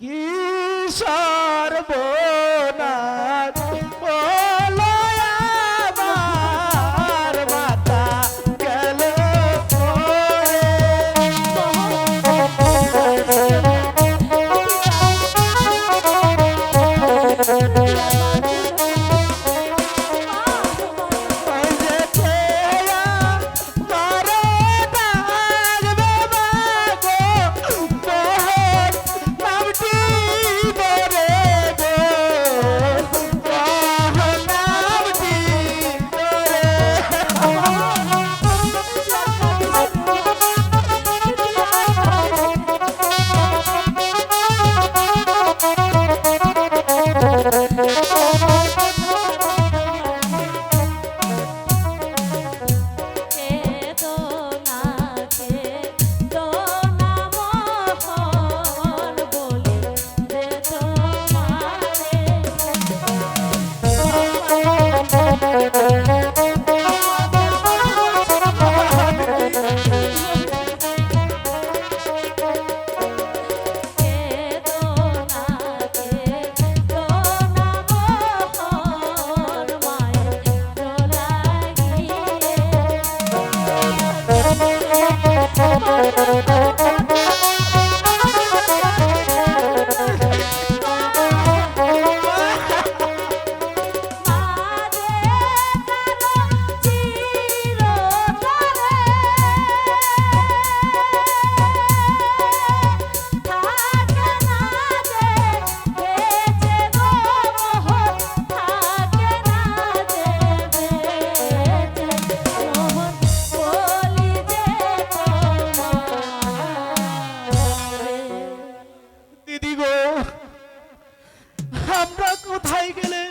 কি সর্বনাশ দিদি কোথায় গেলে?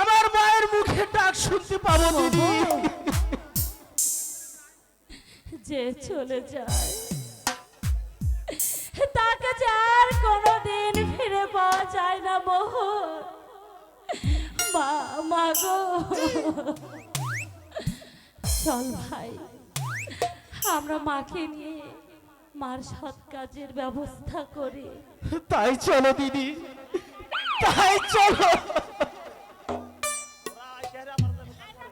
আমার মায়ের মুখে ডাক শুনতে পাবো দিদি। যে চলে যায় তাকে যে আর কোনোদিন ফিরে পাওয়া যায় না মোহন মা মা গো। চল ভাই আমরা মাকে নিয়ে মার সৎ কাজের ব্যবস্থা করি। তাই চলো দিদি। তাই চলো